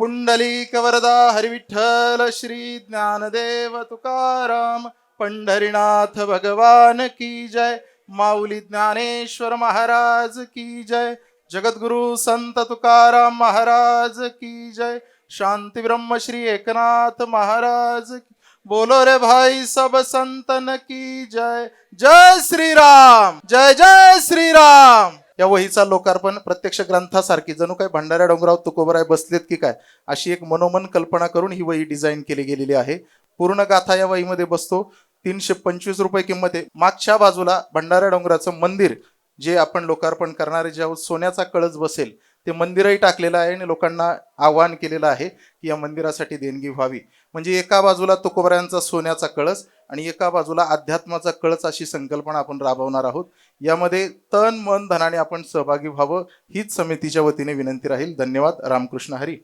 पुंडलिक वरदा हरिविठ्ठल श्री ज्ञानदेव तुकाराम पंढरीनाथ भगवान की जय माऊली ज्ञानेश्वर महाराज की जय जगद्गुरु संत तुकाराम महाराज की जय शांती ब्रह्म श्री एकनाथ महाराज की बोलो रे भाई सब संतन की जय जय श्री राम जय जय श्री राम या वहीचा लोकार्पण प्रत्यक्ष ग्रंथासारखी जणू काय भंडाऱ्या डोंगरावर तुकोबराय बसलेत की काय अशी एक मनोमन कल्पना करून ही वही डिझाईन केली गेलेली आहे. पूर्ण गाथा या वहीमध्ये बसतो. तीनशे पंचवीस रुपये किंमत आहे. मागच्या बाजूला भंडाऱ्या डोंगराचं मंदिर जे आपण लोकार्पण करणारे ज्यावर सोन्याचा कळस बसेल ते मंदिरही टाकलेलं आहे आणि लोकांना आवाहन केलेलं आहे की या मंदिरासाठी देणगी व्हावी. म्हणजे एका बाजूला तुकोबऱ्यांचा सोन्याचा कळस आणि एका बाजूला अध्यात्माचा कळस अशी संकल्पना आपण राबवणार आहोत. यामध्ये तन मन धनाने आपण सहभागी व्हावं हीच समितीच्या वतीने विनंती राहील. धन्यवाद. रामकृष्ण हरी.